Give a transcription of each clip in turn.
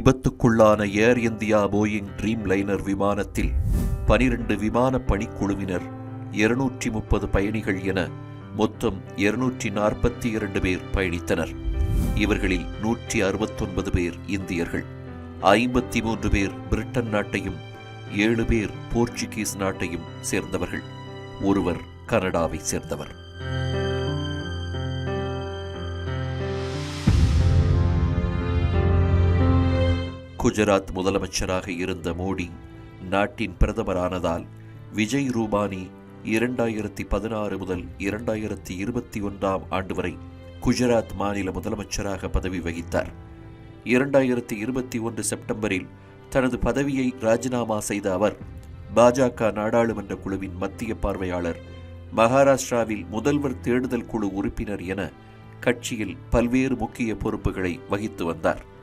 விபத்துக்குள்ளான Air India Boeing Dreamliner விமானத்தில் பனிரெண்டு விமான பணிக்குழுவினர் இருநூற்றி முப்பது பயணிகள் என மொத்தம் இருநூற்றி நாற்பத்தி இரண்டு பேர் பயணித்தனர். இவர்களில் நூற்றி அறுபத்தொன்பது பேர் இந்தியர்கள். ஐம்பத்தி மூன்று பேர் பிரிட்டன் நாட்டையும் ஏழு பேர் போர்ச்சுகீஸ் நாட்டையும் சேர்ந்தவர்கள். ஒருவர் கனடாவை சேர்ந்தவர். குஜராத் முதலமைச்சராக இருந்த மோடி நாட்டின் பிரதமரானதால் விஜய் ரூபானி இரண்டாயிரத்தி பதினாறு முதல் இரண்டாயிரத்தி இருபத்தி ஒன்றாம் ஆண்டு வரை குஜராத் மாநில முதலமைச்சராக பதவி வகித்தார். இரண்டாயிரத்தி இருபத்தி ஒன்று செப்டம்பரில் தனது பதவியை ராஜினாமா செய்த அவர் பாஜக நாடாளுமன்ற குழுவின் மத்திய பார்வையாளர் மகாராஷ்டிராவில் முதல்வர் தேடுதல் குழு உறுப்பினர் என கட்சியில் பல்வேறு முக்கிய பொறுப்புகளை வகித்து வந்தார்.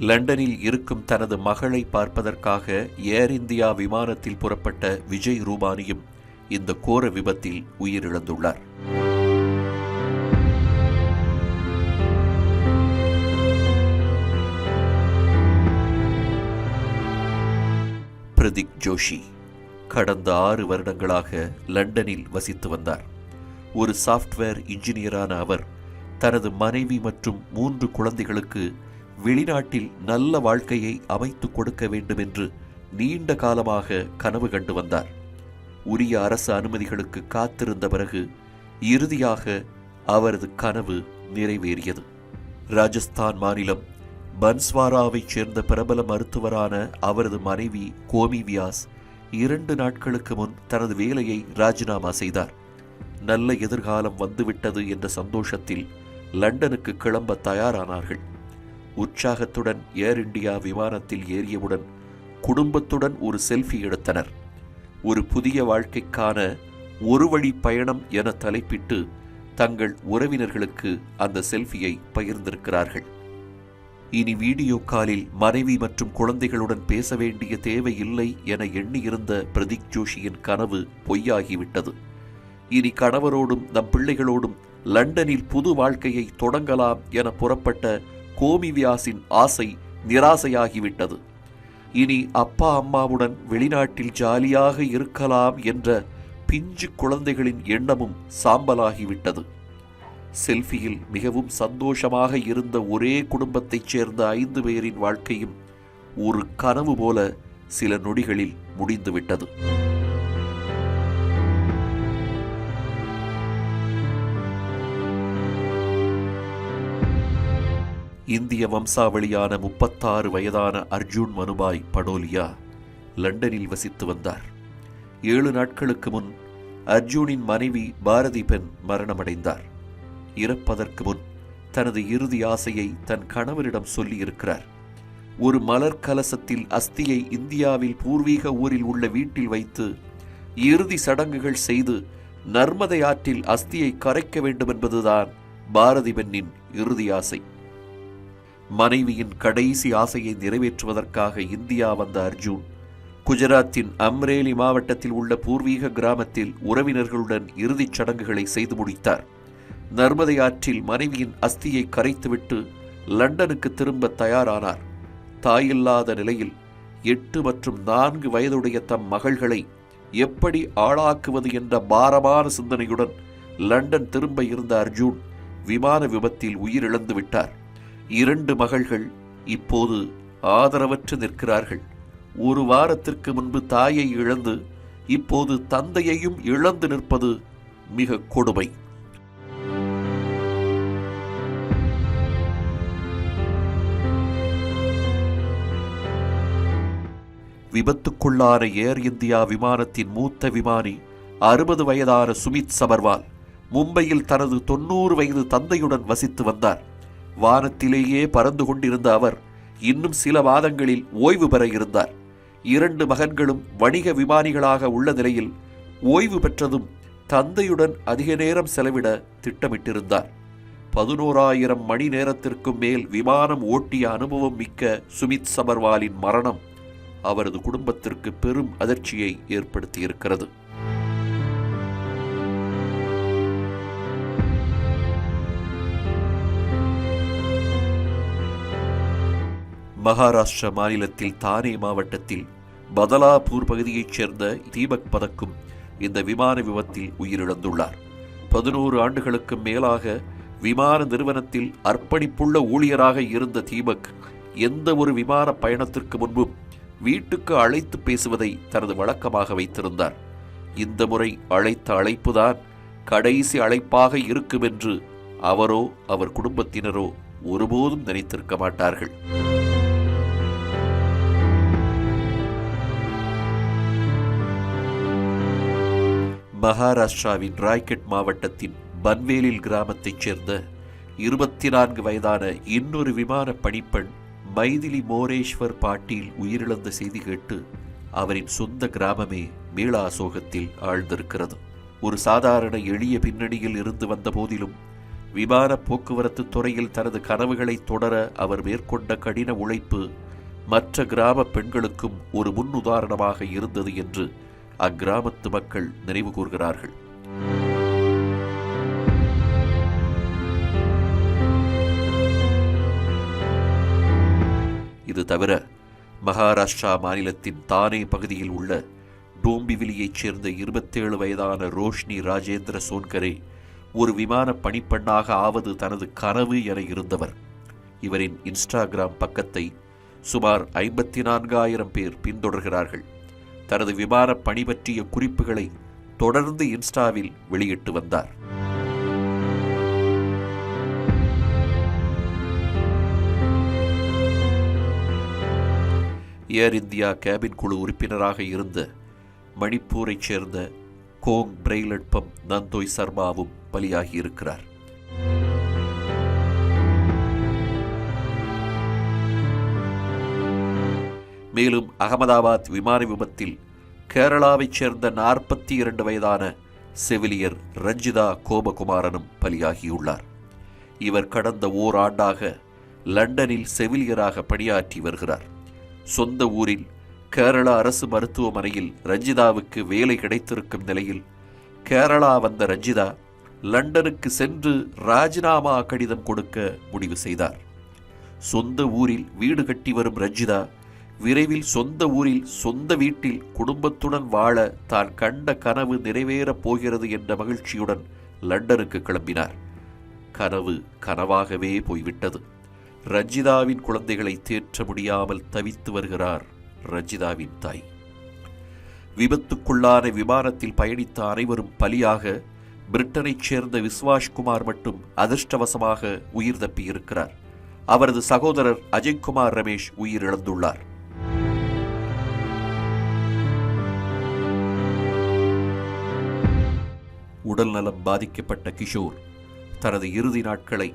லண்டனில் இருக்கும் தனது மகளை பார்ப்பதற்காக ஏர் இந்தியா விமானத்தில் புறப்பட்ட விஜய் ரூபானியும் இந்த கோர விபத்தில் உயிரிழந்துள்ளார். பிரதிக் ஜோஷி கடந்த ஆறு வருடங்களாக லண்டனில் வசித்து வந்தார். ஒரு சாஃப்ட்வேர் இன்ஜினியரான அவர் தனது மனைவி மற்றும் மூன்று குழந்தைகளுக்கு வெளிநாட்டில் நல்ல வாழ்க்கையை அமைத்துக் கொடுக்க வேண்டும் என்று நீண்ட காலமாக கனவு கண்டு வந்தார். உரிய அரசு அனுமதிகளுக்கு காத்திருந்த பிறகு இறுதியாக அவரது கனவு நிறைவேறியது. ராஜஸ்தான் மாநிலம் பன்ஸ்வாராவைச் சேர்ந்த பிரபல மருத்துவரான அவரது மனைவி கோமி வியாஸ் இரண்டு நாட்களுக்கு முன் தனது வேலையை ராஜினாமா செய்தார். நல்ல எதிர்காலம் வந்துவிட்டது என்ற சந்தோஷத்தில் லண்டனுக்கு கிளம்ப தயாரானார்கள். உற்சாகத்துடன் ஏர் இந்தியா விமானத்தில் ஏறியவுடன் குடும்பத்துடன் ஒரு செல்ஃபி எடுத்தனர். ஒரு புதிய வாழ்க்கைக்கான ஒரு வழி பயணம் என தலைப்பிட்டு தங்கள் உறவினர்களுக்கு அந்த செல்ஃபியை பகிர்ந்திருக்கிறார்கள். இனி வீடியோ காலில் மனைவி மற்றும் குழந்தைகளுடன் பேச வேண்டிய தேவை இல்லை என எண்ணியிருந்த பிரதீக் ஜோஷியின் கனவு பொய்யாகிவிட்டது. இனி கணவரோடும் நம் பிள்ளைகளோடும் லண்டனில் புது வாழ்க்கையை தொடங்கலாம் என புறப்பட்ட கோமி வியாசின் ஆசை நிராசையாகிவிட்டது. இனி அப்பா அம்மாவுடன் வெளிநாட்டில் ஜாலியாக இருக்கலாம் என்ற பிஞ்சு குழந்தைகளின் எண்ணமும் சாம்பலாகிவிட்டது. செல்ஃபியில் மிகவும் சந்தோஷமாக இருந்த ஒரே குடும்பத்தைச் சேர்ந்த ஐந்து பேரின் வாழ்க்கையும் ஒரு கனவு போல சில நொடிகளில் முடிந்துவிட்டது. இந்திய வம்சாவளியான முப்பத்தாறு வயதான அர்ஜுன் மனுபாய் படோலியா லண்டனில் வசித்து வந்தார். ஏழு நாட்களுக்கு முன் அர்ஜுனின் மனைவி பாரதி பெண் மரணமடைந்தார். இறப்பதற்கு முன் தனது இறுதி ஆசையை தன் கணவரிடம் சொல்லியிருக்கிறார். ஒரு மலர் கலசத்தில் அஸ்தியை இந்தியாவில் பூர்வீக ஊரில் உள்ள வீட்டில் வைத்து இறுதி சடங்குகள் செய்து நர்மதை ஆற்றில் அஸ்தியை கரைக்க வேண்டும் என்பதுதான் பாரதி பெண்ணின் இறுதி ஆசை. மனைவியின் கடைசி ஆசையை நிறைவேற்றுவதற்காக இந்தியா வந்த அர்ஜுன் குஜராத்தின் அம்ரேலி மாவட்டத்தில் உள்ள பூர்வீக கிராமத்தில் உறவினர்களுடன் இறுதிச் சடங்குகளை செய்து முடித்தார். நர்மதை ஆற்றில் மனைவியின் அஸ்தியை கரைத்துவிட்டு லண்டனுக்கு திரும்ப தயாரானார். தாயில்லாத நிலையில் எட்டு மற்றும் நான்கு வயதுடைய தம் மகள்களை எப்படி ஆளாக்குவது என்ற பாரமான சிந்தனையுடன் லண்டன் திரும்ப இருந்த அர்ஜுன் விமான விபத்தில் உயிரிழந்து விட்டார். இரண்டு மகள்கள் இப்போது ஆதரவற்று நிற்கிறார்கள். ஒரு வாரத்திற்கு முன்பு தாயை இழந்து இப்போது தந்தையையும் இழந்து நிற்பது மிக கொடுமை. விபத்துக்குள்ளான ஏர் இந்தியா விமானத்தின் மூத்த விமானி அறுபது வயதான சுமித் சபர்வால் மும்பையில் தனது தொன்னூறு வயது தந்தையுடன் வசித்து வந்தார். வானத்திலேயே பறந்து கொண்டிருந்த அவர் இன்னும் சில மாதங்களில் ஓய்வு பெற இருந்தார். இரண்டு மகன்களும் வணிக விமானிகளாக உள்ள நிலையில் ஓய்வு பெற்றதும் தந்தையுடன் அதிக நேரம் செலவிட திட்டமிட்டிருந்தார். பதினோராயிரம் மணி நேரத்திற்கும் மேல் விமானம் ஓட்டிய அனுபவம் மிக்க சுமித் சபர்வாலின் மரணம் அவரது குடும்பத்திற்கு பெரும் அதிர்ச்சியை ஏற்படுத்தியிருக்கிறது. மகாராஷ்டிரா மாநிலத்தில் தானே மாவட்டத்தில் பதலாபூர் பகுதியைச் சேர்ந்த தீபக் பதக்கும் இந்த விமான விபத்தில் உயிரிழந்துள்ளார். பதினோரு ஆண்டுகளுக்கு மேலாக விமான நிறுவனத்தில் அர்ப்பணிப்புள்ள ஊழியராக இருந்த தீபக் எந்த ஒரு விமான பயணத்திற்கு முன்பும் வீட்டுக்கு அழைத்து பேசுவதை தனது வழக்கமாக வைத்திருந்தார். இந்த முறை அழைத்த அழைப்புதான் கடைசி அழைப்பாக இருக்கும் என்று அவரோ அவர் குடும்பத்தினரோ ஒருபோதும் நினைத்திருக்க மாட்டார்கள். மகாராஷ்டிராவின் ராய்கட் மாவட்டத்தின் பன்வேலில் கிராமத்தைச் சேர்ந்த இருபத்தி நான்கு வயதான இன்னொரு விமான பணிப்பெண் மைதிலி மோரேஸ்வர் பாட்டீல் உயிரிழந்த செய்தி கேட்டு அவரின் சொந்த கிராமமே மீளா சோகத்தில் ஆழ்ந்திருக்கிறது. ஒரு சாதாரண எளிய பின்னணியில் இருந்து வந்த போதிலும் விமான போக்குவரத்து துறையில் தனது கனவுகளை தொடர அவர் மேற்கொண்ட கடின உழைப்பு மற்ற கிராம பெண்களுக்கும் ஒரு முன்னுதாரணமாக இருந்தது என்று அக்கிராமத்து மக்கள் நினைவு கூர்கிறார்கள் இது தவிர மகாராஷ்டிரா மாநிலத்தின் தானே பகுதியில் உள்ள டோம்பிவிலியைச் சேர்ந்த இருபத்தேழு வயதான ரோஷ்னி ராஜேந்திர சோன்கரே ஒரு விமான பணிப்பெண்ணாக ஆவது தனது கனவு என இருந்தவர். இவரின் இன்ஸ்டாகிராம் பக்கத்தை சுமார் ஐம்பத்தி நான்காயிரம் பேர் பின்தொடர்கிறார்கள். தனது விமான பணி பற்றிய குறிப்புகளை தொடர்ந்து இன்ஸ்டாவில் வெளியிட்டு வந்தார். ஏர் இந்தியா கேபின் குழு உறுப்பினராக இருந்த மணிப்பூரைச் சேர்ந்த கோங் பிரெய்லட்பம் நந்தோய் சர்மாவும் பலியாகியிருக்கிறார். மேலும் அகமதாபாத் விமான விபத்தில் கேரளாவைச் சேர்ந்த நாற்பத்தி இரண்டு வயதான செவிலியர் ரஞ்சிதா கோபகுமாரனும் பலியாகியுள்ளார். இவர் கடந்த ஓராண்டாக லண்டனில் செவிலியராக பணியாற்றி வருகிறார். சொந்த ஊரில் கேரளா அரசு மருத்துவமனையில் ரஞ்சிதாவுக்கு வேலை கிடைத்திருக்கும் நிலையில் கேரளா வந்த ரஞ்சிதா லண்டனுக்கு சென்று ராஜினாமா கடிதம் கொடுக்க முடிவு செய்தார். சொந்த ஊரில் வீடு கட்டி வரும் ரஞ்சிதா விரைவில் சொந்த ஊரில் சொந்த வீட்டில் குடும்பத்துடன் வாழ தான் கண்ட கனவு நிறைவேறப் போகிறது என்ற மகிழ்ச்சியுடன் லண்டனுக்கு கிளம்பினார். கனவு கனவாகவே போய்விட்டது. ரஞ்சிதாவின் குழந்தைகளை தேற்ற முடியாமல் தவித்து வருகிறார் ரஞ்சிதாவின் தாய். விபத்துக்குள்ளான விமானத்தில் பயணித்த அனைவரும் பலியாக பிரிட்டனைச் சேர்ந்த விஸ்வாஷ்குமார் மட்டும் அதிர்ஷ்டவசமாக உயிர் தப்பியிருக்கிறார். அவரது சகோதரர் அஜய்குமார் ரமேஷ் உயிரிழந்துள்ளார். உடல்நலம் பாதிக்கப்பட்ட கிஷோர் தனது இறுதி நாட்களை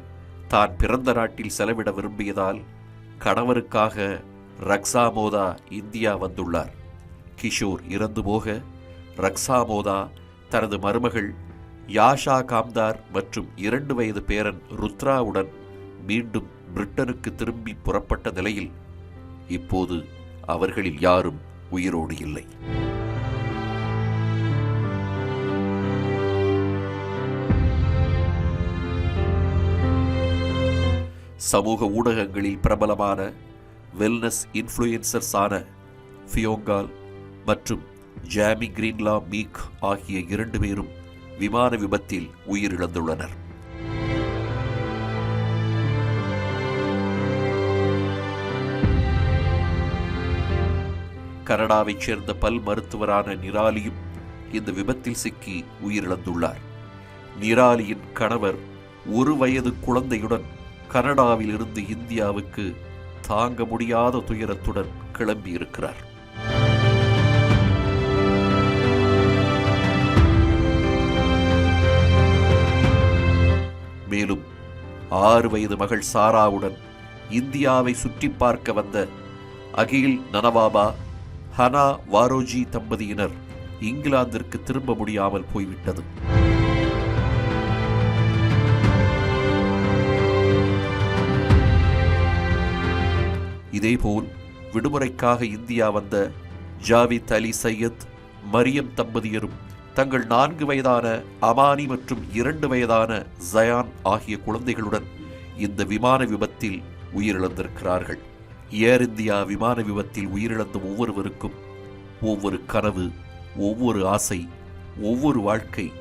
தான் பிறந்த நாட்டில் செலவிட விரும்பியதால் கணவருக்காக ரக்ஸாமோதா இந்தியா வந்துள்ளார். கிஷோர் இறந்து போக ரக்ஸாமோதா தனது மருமகள் யாஷா காம்தார் மற்றும் இரண்டு வயது பேரன் ருத்ராவுடன் மீண்டும் பிரிட்டனுக்கு திரும்பி புறப்பட்ட நிலையில் இப்போது அவர்களில் யாரும் உயிரோடு இல்லை. சமூக ஊடகங்களில் பிரபலமான வெல்னஸ் இன்ஃப்ளூயன்சர்ஸான ஃபியோங்கால் மற்றும் ஜாமி கிரீன்லா மீக் ஆகிய இரண்டு பேரும் விமான விபத்தில் உயிரிழந்துள்ளனர். கனடாவைச் சேர்ந்த பல் மருத்துவரான நிராலியும் இந்த விபத்தில் சிக்கி உயிரிழந்துள்ளார். நிராலியின் கணவர் ஒரு வயது குழந்தையுடன் கனடாவில் இருந்து இந்தியாவுக்கு தாங்க முடியாத துயரத்துடன் கிளம்பியிருக்கிறார். மேலும் ஆறு வயது மகள் சாராவுடன் இந்தியாவை சுற்றி பார்க்க வந்த அகில் நனவாபா ஹனா வாரோஜி தம்பதியினர் இங்கிலாந்திற்கு திரும்ப முடியாமல் போய்விட்டது. அதேபோல் விடுமுறைக்காக இந்தியா வந்த ஜாவித் அலி சையத் மரியம் தம்பதியரும் தங்கள் நான்கு வயதான அமானி மற்றும் இரண்டு வயதான ஜயான் ஆகிய குழந்தைகளுடன் இந்த விமான விபத்தில் உயிரிழந்திருக்கிறார்கள். ஏர் இந்தியா விமான விபத்தில் உயிரிழந்த ஒவ்வொருவருக்கும் ஒவ்வொரு கனவு ஒவ்வொரு ஆசை ஒவ்வொரு வாழ்க்கை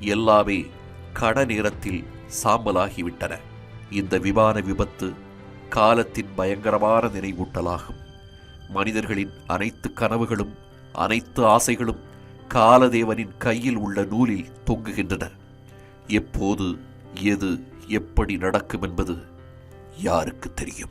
எல்லாமே கட நேரத்தில் சாம்பலாகிவிட்டன. இந்த விமான விபத்து காலத்தின் பயங்கரமான நினைவூட்டலாகும். மனிதர்களின் அனைத்து கனவுகளும் அனைத்து ஆசைகளும் காலதேவனின் கையில் உள்ள நூலில் தொங்குகின்றன. எப்போது எது எப்படி நடக்கும் என்பது யாருக்கு தெரியும்?